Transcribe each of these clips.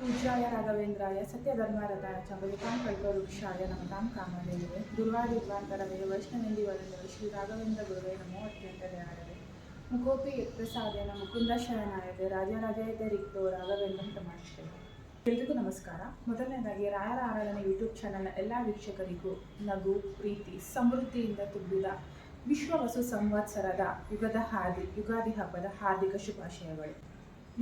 ಪೂಜ್ಯಾಯ ರಾಘವೇಂದ್ರಾಯ ಸತ್ಯಧರ್ಮರಥಾಯ ಚ ಬಲಿಕಾಂ ಕಲ್ಪವೃಕ್ಷಾಯ, ನಮತಾಂ ಕಾಮಧೇನುವೆ. ದುರ್ವಾದಿದ್ವಾಂತರವೇ ವೈಷ್ಣವೇಂದಿ ವರದವೆ ಶ್ರೀ ರಾಘವೇಂದ್ರ ಗುರುವೇ ನಮೋ ಅತ್ಯಂತ ದಯಾಳವೇ ಮುಖೋಪಿ ಯತ್ಪ್ರಸಾದೇನ ಮುಕುಂದ ಶರಣಾಯತೆ ರಾಜರಾಜಯತೆ ರಿಕ್ತೋ ರಾಘವೇಂದ್ರ ತಮಾಶ್ರಯ ಎಲ್ರಿಗೂ ನಮಸ್ಕಾರ. ಮೊದಲನೇದಾಗಿ ರಾಯರ ಆರಾಧನೆ ಯೂಟ್ಯೂಬ್ ಚಾನಲ್ನ ಎಲ್ಲ ವೀಕ್ಷಕರಿಗೂ ನಗು, ಪ್ರೀತಿ, ಸಮೃದ್ಧಿಯಿಂದ ತುಂಬಿದ ವಿಶ್ವ ವಸು ಸಂವತ್ಸರದ ಯುಗದ ಹಾದಿ, ಯುಗಾದಿ ಹಬ್ಬದ ಹಾರ್ದಿಕ ಶುಭಾಶಯಗಳು.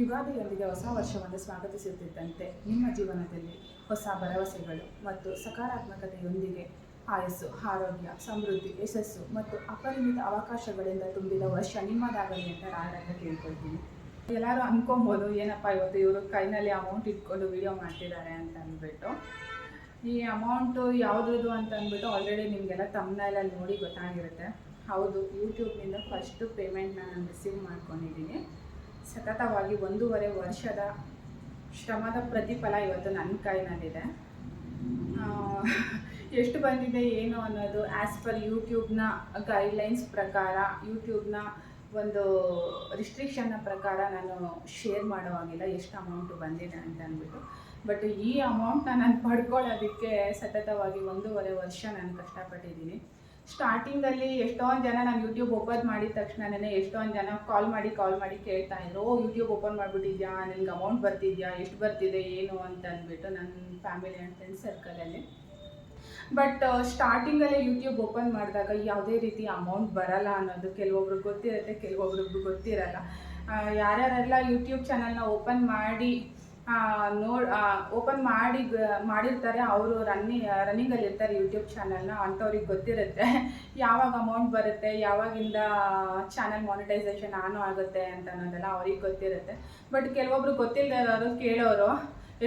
ಯುಗಾದಿಯೊಂದಿಗೆ ಹೊಸ ವರ್ಷವನ್ನು ಸ್ವಾಗತಿಸುತ್ತಿದ್ದಂತೆ ನಿಮ್ಮ ಜೀವನದಲ್ಲಿ ಹೊಸ ಭರವಸೆಗಳು ಮತ್ತು ಸಕಾರಾತ್ಮಕತೆಯೊಂದಿಗೆ ಆಯಸ್ಸು, ಆರೋಗ್ಯ, ಸಮೃದ್ಧಿ, ಯಶಸ್ಸು ಮತ್ತು ಅಪರಿಮಿತ ಅವಕಾಶಗಳಿಂದ ತುಂಬಿದ ವರ್ಷ ನಿಮ್ಮದಾಗಲಿ ಅಂತ ರಾಯರನ್ನ ಕೇಳ್ಕೊಳ್ತೀನಿ. ಎಲ್ಲರೂ ಅನ್ಕೊಂಬೋದು, ಏನಪ್ಪ ಇವತ್ತು ಇವರು ಕೈನಲ್ಲಿ ಅಮೌಂಟ್ ಇಟ್ಕೊಂಡು ವಿಡಿಯೋ ಮಾಡ್ತಿದ್ದಾರೆ ಅಂತ ಅಂದ್ಬಿಟ್ಟು. ಈ ಅಮೌಂಟು ಯಾವುದು ಅಂತ ಅಂದ್ಬಿಟ್ಟು ಆಲ್ರೆಡಿ ನಿಮಗೆಲ್ಲ ತಮ್ಮನೆಲ್ಲ ನೋಡಿ ಗೊತ್ತಾಗಿರುತ್ತೆ. ಹೌದು ಯೂಟ್ಯೂಬ್ನಿಂದ ಫಸ್ಟು ಪೇಮೆಂಟ್ನ ನಾನು ರಿಸೀವ್ ಮಾಡ್ಕೊಂಡಿದ್ದೀನಿ. ಸತತವಾಗಿ ಒಂದೂವರೆ ವರ್ಷದ ಶ್ರಮದ ಪ್ರತಿಫಲ ಇವತ್ತು ನನ್ನ ಕೈನಲ್ಲಿದೆ. ಎಷ್ಟು ಬಂದಿದೆ ಏನು ಅನ್ನೋದು ಆ್ಯಸ್ ಪರ್ ಯೂಟ್ಯೂಬ್ನ ಗೈಡ್ಲೈನ್ಸ್ ಪ್ರಕಾರ ಯೂಟ್ಯೂಬ್ನ ಒಂದು ರಿಸ್ಟ್ರಿಕ್ಷನ್ನ ಪ್ರಕಾರ ನಾನು ಶೇರ್ ಮಾಡೋವಾಗಿಲ್ಲ, ಎಷ್ಟು ಅಮೌಂಟು ಬಂದಿದೆ ಅಂತ ಅಂದ್ಬಿಟ್ಟು. ಬಟ್ ಈ ಅಮೌಂಟ್ನ ನಾನು ಪಡ್ಕೊಳ್ಳೋದಕ್ಕೆ ಸತತವಾಗಿ ಒಂದೂವರೆ ವರ್ಷ ನಾನು ಕಷ್ಟಪಟ್ಟಿದ್ದೀನಿ. ಸ್ಟಾರ್ಟಿಂಗಲ್ಲಿ ಎಷ್ಟೊಂದು ಜನ ನಾನು ಯೂಟ್ಯೂಬ್ ಓಪನ್ ಮಾಡಿದ ತಕ್ಷಣನೇ ಎಷ್ಟೊಂದು ಜನ ಕಾಲ್ ಮಾಡಿ ಕಾಲ್ ಮಾಡಿ ಕೇಳ್ತಾ ಇದ್ರು, ಓ ಯೂಟ್ಯೂಬ್ ಓಪನ್ ಮಾಡಿಬಿಟ್ಟಿದ್ಯಾ? ನಿನ್ಗೆ ಅಮೌಂಟ್ ಬರ್ತಿದ್ಯಾ? ಎಷ್ಟು ಬರ್ತಿದೆ, ಏನು? ಅಂತ ಅಂದ್ಬಿಟ್ಟು ನನ್ನ ಫ್ಯಾಮಿಲಿ ಆ್ಯಂಡ್ ಫ್ರೆಂಡ್ಸ್ ಸರ್ಕಲಲ್ಲಿ ಬಟ್ ಸ್ಟಾರ್ಟಿಂಗಲ್ಲೇ ಯೂಟ್ಯೂಬ್ ಓಪನ್ ಮಾಡಿದಾಗ ಯಾವುದೇ ರೀತಿ ಅಮೌಂಟ್ ಬರಲ್ಲ ಅನ್ನೋದು ಕೆಲವೊಬ್ರಿಗೆ ಗೊತ್ತಿರುತ್ತೆ, ಕೆಲವೊಬ್ರಿಗೂ ಗೊತ್ತಿರಲ್ಲ. ಯಾರ್ಯಾರೆಲ್ಲ ಯೂಟ್ಯೂಬ್ ಚಾನಲ್ನ ಓಪನ್ ಮಾಡಿ ನೋಡ್ ಓಪನ್ ಮಾಡಿ ಮಾಡಿರ್ತಾರೆ. ಅವರು ರನ್ನಿ ಅಲ್ಲಿ ಇರ್ತಾರೆ ಯೂಟ್ಯೂಬ್ ಚಾನಲ್ನ ಅಂಥವ್ರಿಗೆ ಗೊತ್ತಿರುತ್ತೆ. ಯಾವಾಗ ಅಮೌಂಟ್ ಬರುತ್ತೆ, ಯಾವಾಗಿಂದ ಚಾನೆಲ್ ಮಾನಿಟೈಸೇಷನ್ ಆನ್ ಆಗುತ್ತೆ ಅಂತ ಅನ್ನೋದೆಲ್ಲ ಅವ್ರಿಗೆ ಗೊತ್ತಿರುತ್ತೆ. ಬಟ್ ಕೆಲವೊಬ್ರು ಗೊತ್ತಿಲ್ಲದೆ ಇರೋರು ಕೇಳೋರು,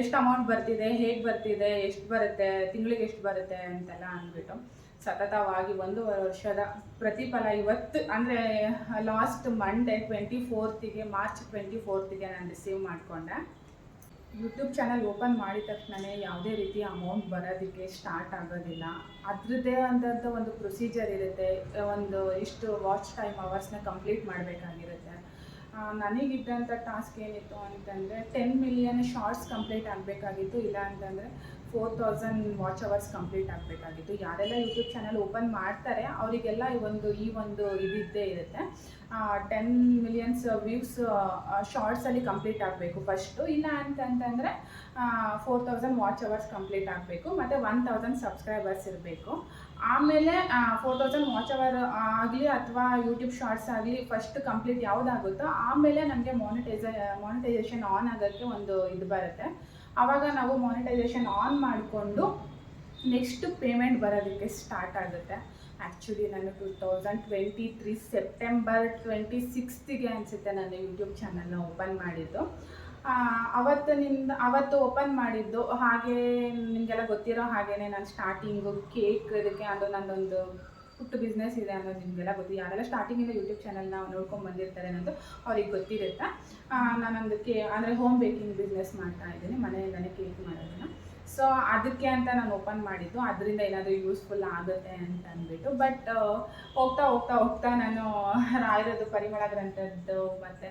ಎಷ್ಟು ಅಮೌಂಟ್ ಬರ್ತಿದೆ, ಹೇಗೆ ಬರ್ತಿದೆ, ಎಷ್ಟು ಬರುತ್ತೆ, ತಿಂಗಳಿಗೆ ಎಷ್ಟು ಬರುತ್ತೆ? ಅಂತೆಲ್ಲ ಅಂದ್ಬಿಟ್ಟು ಸತತವಾಗಿ ಒಂದೂವರೆ ವರ್ಷದ ಪ್ರತಿಫಲ ಇವತ್ತು, ಅಂದರೆ ಲಾಸ್ಟ್ ಮಂಡೇ ಟ್ವೆಂಟಿ ಫೋರ್ತಿಗೆ ಮಾರ್ಚ್ ಟ್ವೆಂಟಿ ಫೋರ್ತಿಗೆ ನಾನು ರಿಸೀವ್ ಮಾಡಿಕೊಂಡೆ. ಯೂಟ್ಯೂಬ್ ಚಾನಲ್ ಓಪನ್ ಮಾಡಿದ ತಕ್ಷಣವೇ ಯಾವುದೇ ರೀತಿ ಅಮೌಂಟ್ ಬರೋದಕ್ಕೆ ಸ್ಟಾರ್ಟ್ ಆಗೋದಿಲ್ಲ. ಅದರದ್ದೇ ಆದಂಥ ಒಂದು ಪ್ರೊಸೀಜರ್ ಇರುತ್ತೆ. ಒಂದು ಇಷ್ಟು ವಾಚ್ ಟೈಮ್ ಅವರ್ಸ್ನ ಕಂಪ್ಲೀಟ್ ಮಾಡಬೇಕಾಗಿರುತ್ತೆ. ನನಗಿದ್ದಂಥ ಟಾಸ್ಕ್ ಏನಿತ್ತು ಅಂತಂದರೆ ಟೆನ್ ಮಿಲಿಯನ್ ಶಾರ್ಟ್ಸ್ ಕಂಪ್ಲೀಟ್ ಆಗಬೇಕಾಗಿತ್ತು. ಇಲ್ಲ ಅಂತಂದರೆ four thousand watch hours complete ಆಗಬೇಕಾಗಿತ್ತು. ಯಾರೆಲ್ಲ ಯೂಟ್ಯೂಬ್ ಚಾನಲ್ ಓಪನ್ ಮಾಡ್ತಾರೆ, ಅವರಿಗೆಲ್ಲ ಈ ಒಂದು ಈ ಒಂದು ಇದಿದ್ದೇ ಇರುತ್ತೆ. ಟೆನ್ ಮಿಲಿಯನ್ಸ್ ವ್ಯೂಸ್ ಶಾರ್ಟ್ಸಲ್ಲಿ ಕಂಪ್ಲೀಟ್ ಆಗಬೇಕು ಫಸ್ಟು ಇಲ್ಲ ಅಂತಂತಂದರೆ four thousand watch hours complete ಆಗಬೇಕು, ಮತ್ತು ಒನ್ ತೌಸಂಡ್ ಸಬ್ಸ್ಕ್ರೈಬರ್ಸ್ ಇರಬೇಕು. ಆಮೇಲೆ ಫೋರ್ ತೌಸಂಡ್ ವಾಚ್ ಅವರ್ ಆಗಲಿ ಅಥವಾ ಯೂಟ್ಯೂಬ್ ಶಾರ್ಟ್ಸ್ ಆಗಲಿ ಫಸ್ಟ್ ಕಂಪ್ಲೀಟ್ ಯಾವುದಾಗುತ್ತೋ, ಆಮೇಲೆ ನಮಗೆ ಮಾನಿಟೈಸ ಮಾನಿಟೈಸೇಷನ್ ಆನ್ ಆಗೋಕ್ಕೆ ಒಂದು ಇದು ಬರುತ್ತೆ. ಆವಾಗ ನಾವು ಮಾನಿಟೈಸೇಷನ್ ಆನ್ ಮಾಡಿಕೊಂಡು ನೆಕ್ಸ್ಟ್ ಪೇಮೆಂಟ್ ಬರೋದಕ್ಕೆ ಸ್ಟಾರ್ಟ್ ಆಗುತ್ತೆ. ಆ್ಯಕ್ಚುಲಿ ನಾನು two thousand twenty three September twenty ಸಿಕ್ಸ್ತಿಗೆ ಅನಿಸುತ್ತೆ ನಾನು ಯೂಟ್ಯೂಬ್ ಚಾನಲ್ನ ಓಪನ್ ಮಾಡಿದ್ದು. ಅವತ್ತಿನಿಂದ, ಅವತ್ತು ಓಪನ್ ಮಾಡಿದ್ದು ಹಾಗೆ ನಿಮಗೆಲ್ಲ ಗೊತ್ತಿರೋ ಹಾಗೇ ನಾನು ಸ್ಟಾರ್ಟಿಂಗು ಕೇಕ್ ಇದಕ್ಕೆ ಅದು ನನ್ನೊಂದು ಪುಟ್ಟ ಬಿಸ್ನೆಸ್ ಇದೆ ಅನ್ನೋದು ನಿಮಗೆಲ್ಲ ಗೊತ್ತು. ಯಾರೆಲ್ಲ ಸ್ಟಾರ್ಟಿಂಗಿಂದ ಯೂಟ್ಯೂಬ್ ಚಾನಲ್ನ ನೋಡ್ಕೊಂಡು ಬಂದಿರ್ತಾರೆ ಅನ್ನೋದು ಅವ್ರಿಗೆ ಗೊತ್ತಿರುತ್ತೆ? ನಾನು ನಾನೊಂದು ಕೇ ಅಂದರೆ ಹೋಮ್ ಬೇಕಿಂಗ್ ಬಿಸ್ನೆಸ್ ಮಾಡ್ತಾ ಇದ್ದೀನಿ ಮನೆಯಿಂದಲೇ ಕೇಕ್ ಮಾಡೋದನ್ನು. ಸೊ ಅದಕ್ಕೆ ಅಂತ ನಾನು ಓಪನ್ ಮಾಡಿದ್ದು. ಅದರಿಂದ ಏನಾದರೂ ಯೂಸ್ಫುಲ್ ಆಗುತ್ತೆ ಅಂತ ಅಂದ್ಬಿಟ್ಟು. ಬಟ್ ಹೋಗ್ತಾ ಹೋಗ್ತಾ ಹೋಗ್ತಾ ನಾನು ರಾಯರದ್ದು ಪರಿಮಳ ಗ್ರಂಥದ್ದು ಮತ್ತು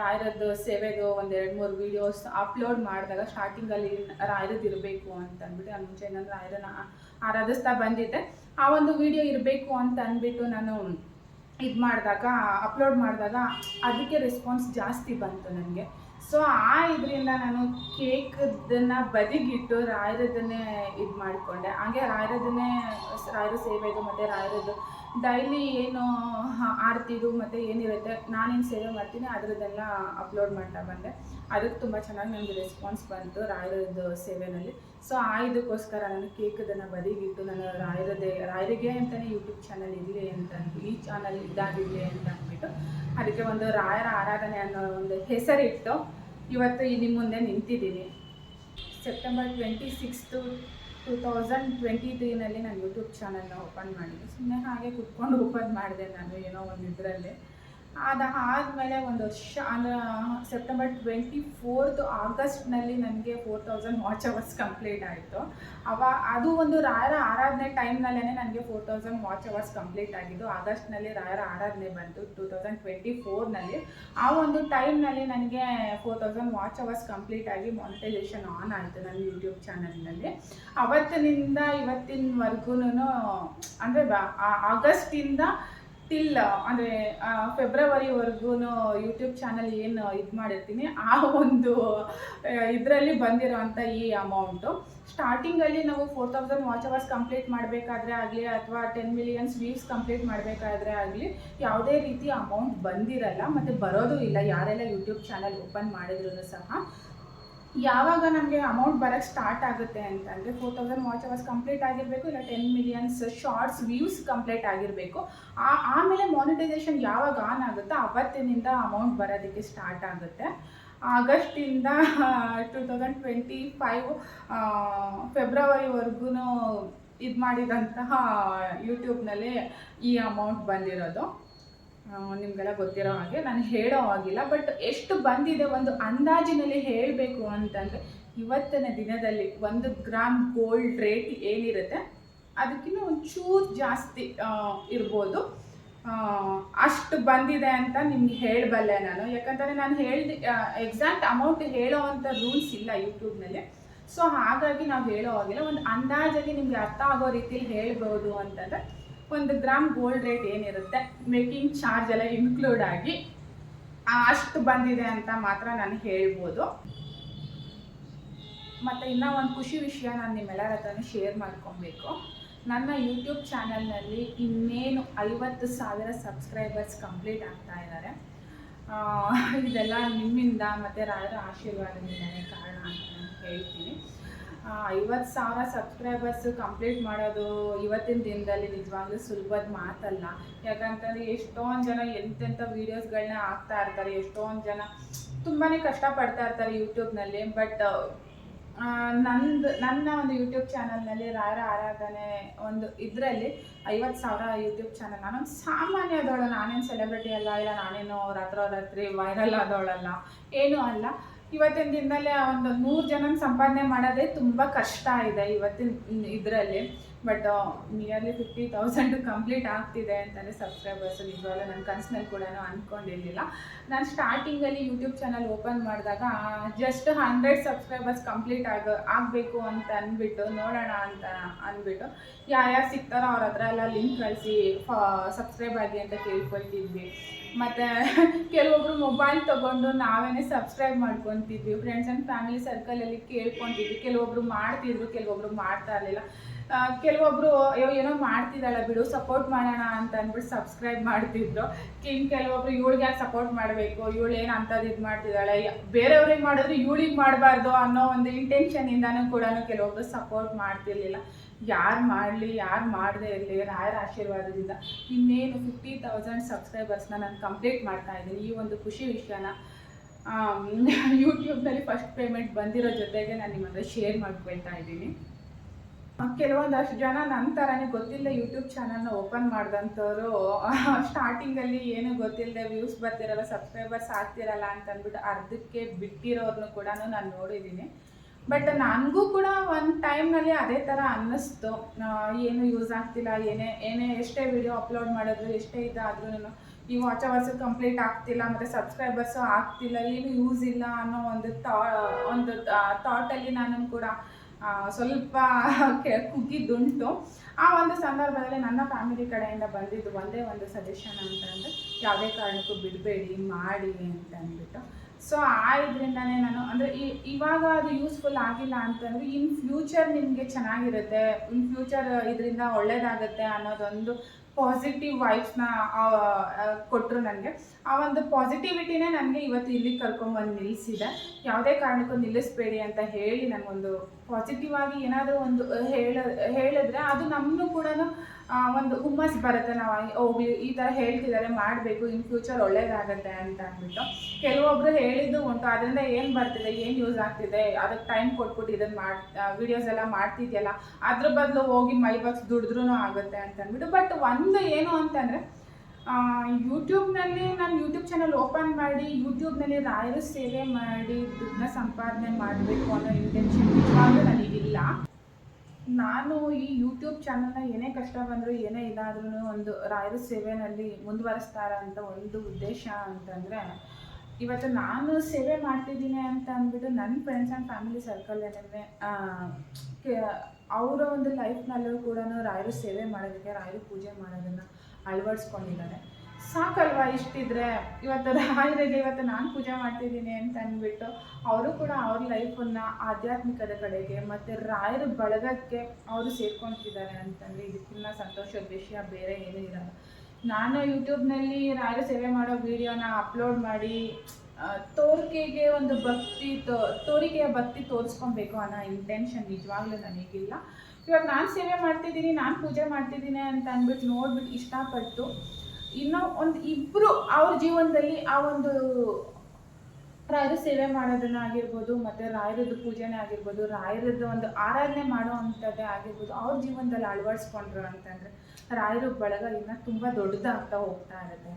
ರಾಯರದ್ದು ಸೇವೆದು ಒಂದು ಎರಡು ಮೂರು ವೀಡಿಯೋಸ್ ಅಪ್ಲೋಡ್ ಮಾಡಿದಾಗ ಸ್ಟಾರ್ಟಿಂಗಲ್ಲಿ ರಾಯರದ್ದು ಇರಬೇಕು ಅಂತ ಅಂದ್ಬಿಟ್ಟು ನಾನು ಮುಂಚೆ ನಾನು ರಾಯರನ್ನ ಆರಾಧಿಸ್ತಾ ಬಂದಿದ್ದೆ. ಆ ಒಂದು ವಿಡಿಯೋ ಇರಬೇಕು ಅಂತ ಅಂದ್ಬಿಟ್ಟು ನಾನು ಇದು ಮಾಡಿದಾಗ, ಅಪ್ಲೋಡ್ ಮಾಡಿದಾಗ ಅದಕ್ಕೆ ರೆಸ್ಪಾನ್ಸ್ ಜಾಸ್ತಿ ಬಂತು ನನಗೆ. ಸೊ ಆ ಇದರಿಂದ ನಾನು ಕೇಕದನ್ನು ಬದಿಗಿಟ್ಟು ರಾಯರದನ್ನೇ ಇದು ಮಾಡಿಕೊಂಡೆ. ಹಾಗೆ ರಾಯರದನ್ನೇ, ರಾಯರ ಸೇವೆದು ಮತ್ತು ರಾಯರದ್ದು ಡೈಲಿ ಏನು ಆಡ್ತಿದ್ದು ಮತ್ತು ಏನಿರುತ್ತೆ, ನಾನೇನು ಸೇವೆ ಮಾಡ್ತೀನಿ, ಅದರದ್ದೆಲ್ಲ ಅಪ್ಲೋಡ್ ಮಾಡ್ತಾ ಬಂದೆ. ಅದಕ್ಕೆ ತುಂಬ ಚೆನ್ನಾಗಿ ನನಗೆ ರೆಸ್ಪಾನ್ಸ್ ಬಂತು ರಾಯರದ್ದು ಸೇವೆನಲ್ಲಿ. ಸೊ ಆ ಇದಕ್ಕೋಸ್ಕರ ನಾನು ಕೇಕದನ್ನು ಬದಿಗಿಟ್ಟು ನಾನು ರಾಯರದೇ, ರಾಯರಿಗೆ ಅಂತಲೇ ಯೂಟ್ಯೂಬ್ ಚಾನಲ್ ಇರಲಿ ಅಂತ ಈ ಚಾನಲ್ ಇದಾಗಿರಲಿ ಅಂತ ಅಂದ್ಬಿಟ್ಟು, ಅದಕ್ಕೆ ಒಂದು ರಾಯರ ಆರಾಧನೆ ಅನ್ನೋ ಒಂದು ಹೆಸರಿಟ್ಟು ಇವತ್ತು ಇಲ್ಲಿ ಮುಂದೆ ನಿಂತಿದ್ದೀನಿ. September twenty sixth two thousand twenty ತ್ರೀನಲ್ಲಿ ನಾನು ಯೂಟ್ಯೂಬ್ ಚಾನಲ್ನ ಓಪನ್ ಮಾಡಿದ್ದೆ ಸುಮ್ಮನೆ ಹಾಗೆ ಕುತ್ಕೊಂಡು ಓಪನ್ ಮಾಡಿದೆ ನಾನು ಏನೋ ಒಂದು ಇದರಲ್ಲಿ. ಅದು ಆದಮೇಲೆ ಒಂದು ವರ್ಷ ಅಂದರೆ ಸೆಪ್ಟೆಂಬರ್ ಟ್ವೆಂಟಿ ಫೋರ್ತ್ ಆಗಸ್ಟ್ನಲ್ಲಿ ನನಗೆ four thousand watch hours complete ಆಯಿತು. ಅವ, ಅದು ಒಂದು ರಾಯರ ಆರಾಧನೆ ಟೈಮ್ನಲ್ಲೇ ನನಗೆ four thousand watch hours complete ಆಗಿದ್ದು, ಆಗಸ್ಟ್ನಲ್ಲಿ ರಾಯರ ಆರಾಧನೆ ಬಂತು ಟೂ ತೌಸಂಡ್ ಟ್ವೆಂಟಿ ಫೋರ್ನಲ್ಲಿ ಆ ಒಂದು ಟೈಮ್ನಲ್ಲಿ ನನಗೆ four thousand watch hours complete ಆಗಿ ಮಾನಿಟೈಸೇಷನ್ ಆನ್ ಆಯಿತು ನನ್ನ ಯೂಟ್ಯೂಬ್ ಚಾನಲ್ನಲ್ಲಿ ಅವತ್ತಿನಿಂದ ಇವತ್ತಿನವರೆಗೂ ಅಂದರೆ ಆಗಸ್ಟಿಂದ ಟಿಲ್ ಅಂದರೆ ಫೆಬ್ರವರಿವರೆಗೂ ಯೂಟ್ಯೂಬ್ ಚಾನಲ್ ಏನು ಇದು ಮಾಡಿರ್ತೀನಿ. ಆ ಒಂದು ಇದರಲ್ಲಿ ಬಂದಿರೋವಂಥ ಈ ಅಮೌಂಟು ಸ್ಟಾರ್ಟಿಂಗಲ್ಲಿ ನಾವು four thousand watch hours complete ಮಾಡಬೇಕಾದ್ರೆ ಆಗಲಿ, ಅಥವಾ ಟೆನ್ ಮಿಲಿಯನ್ಸ್ ವ್ಯೂಸ್ ಕಂಪ್ಲೀಟ್ ಮಾಡಬೇಕಾದ್ರೆ ಆಗಲಿ, ಯಾವುದೇ ರೀತಿ ಅಮೌಂಟ್ ಬಂದಿರಲ್ಲ, ಮತ್ತು ಬರೋದು ಇಲ್ಲ, ಯಾರೆಲ್ಲ ಯೂಟ್ಯೂಬ್ ಚಾನಲ್ ಓಪನ್ ಮಾಡಿದ್ರು ಸಹ. ಯಾವಾಗ ನಮಗೆ ಅಮೌಂಟ್ ಬರೋಕ್ಕೆ ಸ್ಟಾರ್ಟ್ ಆಗುತ್ತೆ ಅಂತಂದರೆ four thousand watch hours complete ಆಗಿರಬೇಕು, ಇಲ್ಲ ten millions shorts views complete ಆಗಿರಬೇಕು. ಆ, ಆಮೇಲೆ ಮಾನಿಟೈಸೇಷನ್ ಯಾವಾಗ ಆನ್ ಆಗುತ್ತೋ ಅವತ್ತಿನಿಂದ ಅಮೌಂಟ್ ಬರೋದಕ್ಕೆ ಸ್ಟಾರ್ಟ್ ಆಗುತ್ತೆ. ಆಗಸ್ಟಿಂದ ಟೂ ತೌಸಂಡ್ ಟ್ವೆಂಟಿ ಫೈವ್ ಫೆಬ್ರವರಿವರೆಗೂ ಇದು ಮಾಡಿದಂತಹ ಯೂಟ್ಯೂಬ್ನಲ್ಲಿ ಈ ಅಮೌಂಟ್ ಬಂದಿರೋದು. ನಿಮಗೆಲ್ಲ ಗೊತ್ತಿರೋ ಹಾಗೆ ನಾನು ಹೇಳೋ ಆಗಿಲ್ಲ ಬಟ್ ಎಷ್ಟು ಬಂದಿದೆ ಒಂದು ಅಂದಾಜಿನಲ್ಲಿ ಹೇಳಬೇಕು ಅಂತಂದರೆ ಇವತ್ತಿನ ದಿನದಲ್ಲಿ ಒಂದು ಗ್ರಾಮ್ ಗೋಲ್ಡ್ ರೇಟ್ ಏನಿರುತ್ತೆ? ಅದಕ್ಕಿಂತ ಒಂಚೂರು ಜಾಸ್ತಿ ಇರ್ಬೋದು. ಅಷ್ಟು ಬಂದಿದೆ ಅಂತ ನಿಮ್ಗೆ ಹೇಳಬಲ್ಲೆ ನಾನು. ಯಾಕಂತಂದರೆ ನಾನು ಹೇಳ್ದು ಎಕ್ಸಾಕ್ಟ್ ಅಮೌಂಟ್ ಹೇಳೋ ಅಂಥ ರೂಲ್ಸ್ ಇಲ್ಲ ಯೂಟ್ಯೂಬ್ನಲ್ಲಿ ಸೊ ಹಾಗಾಗಿ ನಾವು ಹೇಳೋ ಆಗಿಲ್ಲ ಒಂದು ಅಂದಾಜಲ್ಲಿ ನಿಮಗೆ ಅರ್ಥ ಆಗೋ ರೀತಿಯಲ್ಲಿ ಹೇಳ್ಬೋದು ಅಂತಂದರೆ ಒಂದು ಗ್ರಾಮ್ ಗೋಲ್ಡ್ ರೇಟ್ ಏನಿರುತ್ತೆ? ಮೇಕಿಂಗ್ ಚಾರ್ಜ್ ಎಲ್ಲ ಇನ್ಕ್ಲೂಡ್ ಆಗಿ ಅಷ್ಟು ಬಂದಿದೆ ಅಂತ ಮಾತ್ರ ನಾನು ಹೇಳ್ಬೋದು. ಮತ್ತು ಇನ್ನೂ ಒಂದು ಖುಷಿ ವಿಷಯ ನಾನು ನಿಮ್ಮೆಲ್ಲರ ಹತ್ರನೂ ಶೇರ್ ಮಾಡ್ಕೊಬೇಕು. ನನ್ನ ಯೂಟ್ಯೂಬ್ ಚಾನಲ್ನಲ್ಲಿ ಇನ್ನೇನು ಐವತ್ತು ಸಾವಿರ ಸಬ್ಸ್ಕ್ರೈಬರ್ಸ್ ಕಂಪ್ಲೀಟ್ ಆಗ್ತಾ ಇದ್ದಾರೆ. ಇದೆಲ್ಲ ನಿಮ್ಮಿಂದ ಮತ್ತು ರಾಯರ ಆಶೀರ್ವಾದದಿಂದನೇ ಕಾರಣ ಅಂತ ನಾನು ಹೇಳ್ತೀನಿ. ಐವತ್ತು ಸಾವಿರ ಸಬ್ಸ್ಕ್ರೈಬರ್ಸ್ ಕಂಪ್ಲೀಟ್ ಮಾಡೋದು ಇವತ್ತಿನ ದಿನದಲ್ಲಿ ನಿಜವಾಗ್ಲೂ ಸುಲಭದ ಮಾತಲ್ಲ. ಯಾಕಂತಂದರೆ ಎಷ್ಟೊಂದು ಜನ ಎಂತೆಂಥ ವೀಡಿಯೋಸ್ಗಳನ್ನ ಹಾಕ್ತಾ ಇರ್ತಾರೆ, ಎಷ್ಟೊಂದು ಜನ ತುಂಬಾ ಕಷ್ಟಪಡ್ತಾ ಇರ್ತಾರೆ ಯೂಟ್ಯೂಬ್ನಲ್ಲಿ ಬಟ್ ನಂದು, ನನ್ನ ಒಂದು ಯೂಟ್ಯೂಬ್ ಚಾನಲ್ನಲ್ಲಿ ರಾಯರ ಆರಾಧನೆ ಒಂದು ಇದರಲ್ಲಿ ಐವತ್ತು ಸಾವಿರ ಯೂಟ್ಯೂಬ್ ಚಾನಲ್ ನಾನೊಂದು ಸಾಮಾನ್ಯದವಳು ನಾನೇನು ಸೆಲೆಬ್ರಿಟಿ ಅಲ್ಲ, ಇಲ್ಲ ನಾನೇನು ರಾತ್ರೋರಾತ್ರಿ ವೈರಲ್ ಆದವಳಲ್ಲ, ಏನೂ ಅಲ್ಲ. ಇವತ್ತಿನ ದಿನದಲ್ಲಿ ಒಂದು ನೂರು ಜನ ಸಂಪಾದನೆ ಮಾಡೋದೇ ತುಂಬ ಕಷ್ಟ ಇದೆ ಇವತ್ತಿನ ಇದರಲ್ಲಿ. But nearly fifty thousand complete ಆಗ್ತಿದೆ ಅಂತಲೇ ಸಬ್ಸ್ಕ್ರೈಬರ್ಸ್ ನಿಜವಾಗ್ಲೂ ನನ್ನ ಕನ್ಸಿನಲ್ಲಿ ಕೂಡ ಅಂದ್ಕೊಂಡಿರಲಿಲ್ಲ ನಾನು ಸ್ಟಾರ್ಟಿಂಗಲ್ಲಿ ಯೂಟ್ಯೂಬ್ ಚಾನಲ್ ಓಪನ್ ಮಾಡಿದಾಗ ಜಸ್ಟ್ ಹಂಡ್ರೆಡ್ ಸಬ್ಸ್ಕ್ರೈಬರ್ಸ್ ಕಂಪ್ಲೀಟ್ ಆಗ, ಆಗಬೇಕು ಅಂತ ಅಂದ್ಬಿಟ್ಟು ನೋಡೋಣ ಅಂತ ಅಂದ್ಬಿಟ್ಟು ಯಾರ್ಯಾರು ಸಿಗ್ತಾರೋ ಅವ್ರ ಹತ್ರ ಎಲ್ಲ ಲಿಂಕ್ ಕಳಿಸಿ ಸಬ್ಸ್ಕ್ರೈಬ್ ಆಗಿ ಅಂತ ಕೇಳ್ಕೊಳ್ತಿದ್ವಿ. ಮತ್ತು ಕೆಲವೊಬ್ರು ಮೊಬೈಲ್ ತೊಗೊಂಡು ನಾವೇನೆ ಸಬ್ಸ್ಕ್ರೈಬ್ ಮಾಡ್ಕೊತಿದ್ವಿ. ಫ್ರೆಂಡ್ಸ್ ಆ್ಯಂಡ್ ಫ್ಯಾಮಿಲಿ ಸರ್ಕಲಲ್ಲಿ ಕೇಳ್ಕೊತಿದ್ವಿ. ಕೆಲವೊಬ್ರು ಮಾಡ್ತಿದ್ರು, ಕೆಲವೊಬ್ರು ಮಾಡ್ತಾ ಇರಲಿಲ್ಲ. ಕೆಲವೊಬ್ರು, ಅಯ್ಯೋ, ಏನೋ ಮಾಡ್ತಿದ್ದಾಳೆ ಬಿಡು ಸಪೋರ್ಟ್ ಮಾಡೋಣ ಅಂತ ಅಂದ್ಬಿಟ್ಟು ಸಬ್ಸ್ಕ್ರೈಬ್ ಮಾಡ್ತಿದ್ರು. ಇನ್ನು ಕೆಲವೊಬ್ರು ಇವಳಿಗೆ ಯಾಕೆ ಸಪೋರ್ಟ್ ಮಾಡಬೇಕು? ಇವಳು ಏನು ಅಂಥದ್ದು ಇದು ಮಾಡ್ತಿದ್ದಾಳೆ? ಬೇರೆಯವ್ರಿಗೆ ಮಾಡಿದ್ರೆ ಇವಳಿಗೆ ಮಾಡಬಾರ್ದು ಅನ್ನೋ ಒಂದು ಇಂಟೆನ್ಷನಿಂದನೂ ಕೂಡ ಕೆಲವೊಬ್ರು ಸಪೋರ್ಟ್ ಮಾಡ್ತಿರ್ಲಿಲ್ಲ. ಯಾರು ಮಾಡಲಿ, ಯಾರು ಮಾಡದೇ ಇರಲಿ, ರಾಯರ ಆಶೀರ್ವಾದದಿಂದ ಇನ್ನೇನು ಫಿಫ್ಟಿ ತೌಸಂಡ್ ಸಬ್ಸ್ಕ್ರೈಬರ್ಸ್ನ ನಾನು ಕಂಪ್ಲೀಟ್ ಮಾಡ್ತಾ ಇದ್ದೀನಿ. ಈ ಒಂದು ಖುಷಿ ವಿಷಯನ ಯೂಟ್ಯೂಬ್ನಲ್ಲಿ ಫಸ್ಟ್ ಪೇಮೆಂಟ್ ಬಂದಿರೋ ಜೊತೆಗೆ ನಾನು ನಿಮ್ಮ ಹತ್ರ ಶೇರ್ ಮಾಡ್ಕೊಳ್ತಾ ಇದ್ದೀನಿ. ಕೆಲವೊಂದಷ್ಟು ಜನ ನನ್ನ ಥರನೇ ಗೊತ್ತಿಲ್ಲದೆ ಯೂಟ್ಯೂಬ್ ಚಾನಲ್ನ ಓಪನ್ ಮಾಡಿದಂಥವ್ರು ಸ್ಟಾರ್ಟಿಂಗಲ್ಲಿ ಏನು ಗೊತ್ತಿಲ್ಲದೆ ವ್ಯೂಸ್ ಬರ್ತಿರಲ್ಲ ಸಬ್ಸ್ಕ್ರೈಬರ್ಸ್ ಆಗ್ತಿರಲ್ಲ ಅಂತಂದ್ಬಿಟ್ಟು ಅರ್ಧಕ್ಕೆ ಬಿಟ್ಟಿರೋರ್ನು ಕೂಡ ನಾನು ನೋಡಿದ್ದೀನಿ. ಬಟ್ ನನಗೂ ಕೂಡ ಒಂದು ಟೈಮ್ನಲ್ಲಿ ಅದೇ ಥರ ಅನ್ನಿಸ್ತು. ಏನು ಯೂಸ್ ಆಗ್ತಿಲ್ಲ, ಏನೇ ಏನೇ ಎಷ್ಟೇ ವಿಡಿಯೋ ಅಪ್ಲೋಡ್ ಮಾಡಿದ್ರು, ಎಷ್ಟೇ ಇದಾದ್ರೂ ಈ ವಾಚ್ ಅವರ್ಸ್ ಕಂಪ್ಲೀಟ್ ಆಗ್ತಿಲ್ಲ, ಮತ್ತು ಸಬ್ಸ್ಕ್ರೈಬರ್ಸು ಆಗ್ತಿಲ್ಲ, ಏನು ಯೂಸ್ ಇಲ್ಲ ಅನ್ನೋ ಒಂದು ಥಾ ಒಂದು ಥಾಟಲ್ಲಿ ನಾನು ಕೂಡ ಸ್ವಲ್ಪ ಕುಗ್ಗಿದ್ದುಂಟು. ಆ ಒಂದು ಸಂದರ್ಭದಲ್ಲಿ ನನ್ನ ಫ್ಯಾಮಿಲಿ ಕಡೆಯಿಂದ ಬಂದಿದ್ದು ಒಂದೇ ಒಂದು ಸಜೆಷನ್ ಅಂತಂದರೆ, ಯಾವುದೇ ಕಾರಣಕ್ಕೂ ಬಿಡಬೇಡಿ, ಮಾಡಿ ಅಂತ ಅಂದ್ಬಿಟ್ಟು. ಸೊ ಆ ಇದರಿಂದನೇ ನಾನು, ಅಂದರೆ ಇವಾಗ ಅದು ಯೂಸ್ಫುಲ್ ಆಗಿಲ್ಲ ಅಂತಂದರೆ ಇನ್ ಫ್ಯೂಚರ್ ನಿಮಗೆ ಚೆನ್ನಾಗಿರುತ್ತೆ ಇನ್ ಫ್ಯೂಚರ್ ಇದರಿಂದ ಒಳ್ಳೇದಾಗುತ್ತೆ ಅನ್ನೋದೊಂದು ಪಾಸಿಟಿವ್ ವೈಬ್ಸ್ನ ಕೊಟ್ಟರು ನನಗೆ ಆ ಒಂದು ಪಾಸಿಟಿವಿಟಿನೇ ನನಗೆ ಇವತ್ತು ಇಲ್ಲಿ ಕರ್ಕೊಂಬಂದು ನಿಲ್ಲಿಸಿದೆ ಯಾವುದೇ ಕಾರಣಕ್ಕೂ ನಿಲ್ಲಿಸ್ಬೇಡಿ ಅಂತ ಹೇಳಿ ನನಗೊಂದು ಪಾಸಿಟಿವ್ ಆಗಿ ಏನಾದರೂ ಒಂದು ಹೇಳ, ಹೇಳಿದ್ರೆ ಅದು ನಮ್ಮನ್ನು ಕೂಡ ಒಂದು ಹುಮ್ಮಸ್ ಬರುತ್ತೆ. ನಾವು ಹೋಗಿ ಈ ಥರ ಹೇಳ್ತಿದ್ದಾರೆ ಮಾಡಬೇಕು, ಇನ್ ಫ್ಯೂಚರ್ ಒಳ್ಳೇದಾಗತ್ತೆ ಅಂತ ಅಂದ್ಬಿಟ್ಟು. ಕೆಲವೊಬ್ರು ಹೇಳಿದ್ದು ಉಂಟು ಅದರಿಂದ ಏನು ಬರ್ತಿದೆ, ಏನು ಯೂಸ್ ಆಗ್ತಿದೆ, ಅದಕ್ಕೆ ಟೈಮ್ ಕೊಟ್ಬಿಟ್ಟು ಇದನ್ನು ಮಾಡಿ ವಿಡಿಯೋಸ್ ಎಲ್ಲ ಮಾಡ್ತಿದ್ಯಲ್ಲ, ಅದ್ರ ಬದಲು ಹೋಗಿ ಮೈ ಬಾಕ್ಸ್ ದುಡಿದ್ರೂ ಆಗುತ್ತೆ ಅಂತ ಅಂದ್ಬಿಟ್ಟು. ಬಟ್ ಒಂದು ಏನು ಅಂತಂದರೆ ಯೂಟ್ಯೂಬ್ನಲ್ಲಿ ನಾನು ಯೂಟ್ಯೂಬ್ ಚಾನಲ್ ಓಪನ್ ಮಾಡಿ ಯೂಟ್ಯೂಬ್ನಲ್ಲಿ ರಾಯರ ಸೇವೆ ಮಾಡಿ, ದುಡ್ಡನ್ನ ಸಂಪಾದನೆ ಮಾಡಬೇಕು ಅನ್ನೋ ಇಂಟೆನ್ಷನ್ ನಿಜವಾಗ್ಲೂ ನನಗಿಲ್ಲ. ನಾನು ಈ ಯೂಟ್ಯೂಬ್ ಚಾನಲ್ನ ಏನೇ ಕಷ್ಟ ಬಂದರೂ, ಏನೇ ಇದಾದ್ರೂ ಒಂದು ರಾಯರ ಸೇವೆನಲ್ಲಿ ಮುಂದುವರಿಸ್ತಾರ ಅಂತ ಒಂದು ಉದ್ದೇಶ ಅಂತಂದರೆ, ಇವತ್ತು ನಾನು ಸೇವೆ ಮಾಡ್ತಿದ್ದೀನಿ ಅಂತ ಅಂದ್ಬಿಟ್ಟು ನನ್ನ ಫ್ರೆಂಡ್ಸ್ ಆ್ಯಂಡ್ ಫ್ಯಾಮಿಲಿ ಸರ್ಕಲ್ ಏನೇನೆ ಅವರ ಒಂದು ಲೈಫ್ನಲ್ಲೂ ಕೂಡ ರಾಯರು ಸೇವೆ ಮಾಡೋದಕ್ಕೆ, ರಾಯರು ಪೂಜೆ ಮಾಡೋದನ್ನು ಅಳವಡಿಸ್ಕೊಂಡಿದ್ದಾರೆ ಸಾಕಲ್ವಾ ಇಷ್ಟಿದ್ರೆ? ಇವತ್ತು ರಾಯರಿಗೆ ಇವತ್ತು ನಾನು ಪೂಜೆ ಮಾಡ್ತಿದ್ದೀನಿ ಅಂತ ಅಂದ್ಬಿಟ್ಟು ಅವರು ಕೂಡ ಅವ್ರ ಲೈಫನ್ನು ಆಧ್ಯಾತ್ಮಿಕದ ಕಡೆಗೆ ಮತ್ತು ರಾಯರ ಬಳಗಕ್ಕೆ ಅವರು ಸೇರ್ಕೊಳ್ತಿದ್ದಾರೆ ಅಂತಂದರೆ ಇದಕ್ಕಿನ್ನ ಸಂತೋಷದ ವಿಷಯ ಬೇರೆ ಏನೂ ಇರಲ್ಲ. ನಾನು ಯೂಟ್ಯೂಬ್ನಲ್ಲಿ ರಾಯರ ಸೇವೆ ಮಾಡೋ ವಿಡಿಯೋನ ಅಪ್ಲೋಡ್ ಮಾಡಿ ತೋರಿಕೆಗೆ ಒಂದು ಭಕ್ತಿ ತೋರಿಕೆಯ ಭಕ್ತಿ ತೋರಿಸ್ಕೊಬೇಕು ಅನ್ನೋ ಇಂಟೆನ್ಷನ್ ನಿಜವಾಗ್ಲೂ ನನಗಿಲ್ಲ. ಇವಾಗ ನಾನು ಸೇವೆ ಮಾಡ್ತಿದ್ದೀನಿ, ನಾನು ಪೂಜೆ ಮಾಡ್ತಿದ್ದೀನಿ ಅಂತ ಅಂದ್ಬಿಟ್ಟು ನೋಡ್ಬಿಟ್ಟು ಇಷ್ಟಪಟ್ಟು ಇನ್ನೂ ಒಂದು ಇಬ್ಬರು ಅವ್ರ ಜೀವನದಲ್ಲಿ ಆ ಒಂದು ರಾಯರ ಸೇವೆ ಮಾಡೋದನ್ನ ಆಗಿರ್ಬೋದು, ಮತ್ತು ರಾಯರದ್ದು ಪೂಜೆನೇ ಆಗಿರ್ಬೋದು, ರಾಯರದ್ದು ಒಂದು ಆರಾಧನೆ ಮಾಡೋ ಅಂಥದ್ದೇ ಆಗಿರ್ಬೋದು, ಅವ್ರ ಜೀವನದಲ್ಲಿ ಅಳವಡಿಸ್ಕೊಂಡ್ರು ಅಂತಂದರೆ ರಾಯರ ಬಳಗ ಇನ್ನೂ ತುಂಬ ದೊಡ್ಡದಾಗ್ತಾ ಹೋಗ್ತಾ ಇರುತ್ತೆ.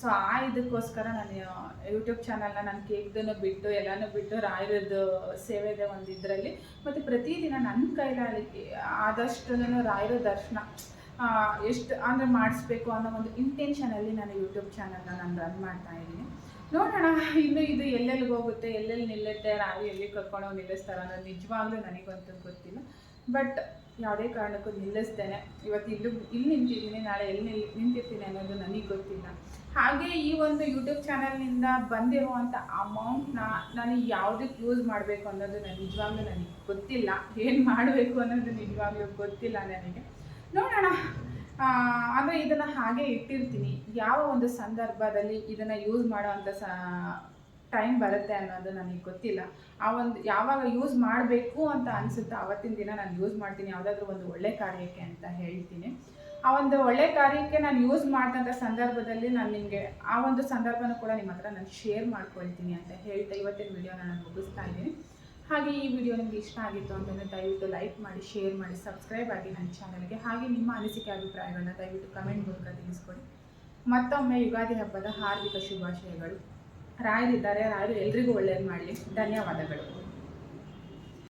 ಸೊ ಆ ಇದಕ್ಕೋಸ್ಕರ ನಾನು ಯೂಟ್ಯೂಬ್ ಚಾನಲ್ನ ನಾನು ಕೇಕ್ದನ್ನು ಬಿಟ್ಟು, ಎಲ್ಲನೂ ಬಿಟ್ಟು, ರಾಯರದ್ದು ಸೇವೆದೆ ಒಂದು ಇದರಲ್ಲಿ ಮತ್ತು ಪ್ರತಿದಿನ ನನ್ನ ಕೈಲಾಗಿ ಆದಷ್ಟು ರಾಯರ ದರ್ಶನ ಎಷ್ಟು ಅಂದರೆ ಮಾಡಿಸ್ಬೇಕು ಅನ್ನೋ ಒಂದು ಇಂಟೆನ್ಷನಲ್ಲಿ ನಾನು ಯೂಟ್ಯೂಬ್ ಚಾನಲ್ನ ನಾನು ರನ್ ಮಾಡ್ತಾ ಇದ್ದೀನಿ. ನೋಡೋಣ, ಇನ್ನು ಇದು ಎಲ್ಲೆಲ್ಲಿಗೆ ಹೋಗುತ್ತೆ, ಎಲ್ಲೆಲ್ಲಿ ನಿಲ್ಲುತ್ತೆ ರಾಯಿ ಎಲ್ಲಿ ಕರ್ಕೊಂಡು ನಿಲ್ಲಿಸ್ತಾರೆ ಅನ್ನೋದು ನಿಜವಾಗ್ಲೂ ನನಗಂತೂ ಗೊತ್ತಿಲ್ಲ. ಬಟ್ ಯಾವುದೇ ಕಾರಣಕ್ಕೂ ನಿಲ್ಲಿಸ್ತೇನೆ ಇವತ್ತು ಇಲ್ಲಿ ಇಲ್ಲಿ ನಿಂತಿದ್ದೀನಿ, ನಾಳೆ ಎಲ್ಲಿ ನಿಂತಿರ್ತೀನಿ ಅನ್ನೋದು ನನಗೆ ಗೊತ್ತಿಲ್ಲ. ಹಾಗೆ ಈ ಒಂದು ಯೂಟ್ಯೂಬ್ ಚಾನಲ್ನಿಂದ ಬಂದಿರುವಂಥ ಅಮೌಂಟ್ನ ನಾನು ಯಾವುದಕ್ಕೆ ಯೂಸ್ ಮಾಡಬೇಕು ಅನ್ನೋದು ನನಗೆ ನಿಜವಾಗ್ಲೂ ನನಗೆ ಗೊತ್ತಿಲ್ಲ. ಏನು ಮಾಡಬೇಕು ಅನ್ನೋದು ನಿಜವಾಗ್ಲೂ ಗೊತ್ತಿಲ್ಲ ನನಗೆ. ನೋಡೋಣ. ಅಂದರೆ ಇದನ್ನು ಹಾಗೆ ಇಟ್ಟಿರ್ತೀನಿ. ಯಾವ ಒಂದು ಸಂದರ್ಭದಲ್ಲಿ ಇದನ್ನು ಯೂಸ್ ಮಾಡೋ ಅಂಥ ಸ ಟೈಮ್ ಬರುತ್ತೆ ಅನ್ನೋದು ನನಗೆ ಗೊತ್ತಿಲ್ಲ. ಆ ಒಂದು ಯಾವಾಗ ಯೂಸ್ ಮಾಡಬೇಕು ಅಂತ ಅನಿಸುತ್ತೆ ಆವತ್ತಿನ ದಿನ ನಾನು ಯೂಸ್ ಮಾಡ್ತೀನಿ, ಯಾವುದಾದ್ರೂ ಒಂದು ಒಳ್ಳೆ ಕಾರ್ಯಕ್ಕೆ ಅಂತ ಹೇಳ್ತೀನಿ. ಆ ಒಂದು ಒಳ್ಳೆ ಕಾರ್ಯಕ್ಕೆ ನಾನು ಯೂಸ್ ಮಾಡಿದಂಥ ಸಂದರ್ಭದಲ್ಲಿ ನಾನು ನಿಮಗೆ, ಆ ಒಂದು ಸಂದರ್ಭನೂ ಕೂಡ ನಿಮ್ಮ ಹತ್ರ ನಾನು ಶೇರ್ ಮಾಡ್ಕೊಳ್ತೀನಿ ಅಂತ ಹೇಳ್ತಾ ಇವತ್ತಿನ ವಿಡಿಯೋನ ನಾನು ಮುಗಿಸ್ತಾ ಇದ್ದೀನಿ. ಹಾಗೆ ಈ ವಿಡಿಯೋ ನಿಮಗೆ ಇಷ್ಟ ಆಗಿತ್ತು ಅಂತಂದರೆ ದಯವಿಟ್ಟು ಲೈಕ್ ಮಾಡಿ ಶೇರ್ ಮಾಡಿ ಸಬ್ಸ್ಕ್ರೈಬ್ ಆಗಿ ನನ್ನ ಚಾನಲ್ಗೆ ಹಾಗೆ ನಿಮ್ಮ ಅನಿಸಿಕೆ, ಅಭಿಪ್ರಾಯಗಳನ್ನ ದಯವಿಟ್ಟು ಕಮೆಂಟ್ ಮೂಲಕ ತಿಳಿಸ್ಕೊಡಿ. ಮತ್ತೊಮ್ಮೆ ಯುಗಾದಿ ಹಬ್ಬದ ಹಾರ್ದಿಕ ಶುಭಾಶಯಗಳು. ರಾಯರಿದ್ದಾರೆ ರಾಯರು ಎಲ್ರಿಗೂ ಒಳ್ಳೇದು ಮಾಡಲಿ. ಧನ್ಯವಾದಗಳು.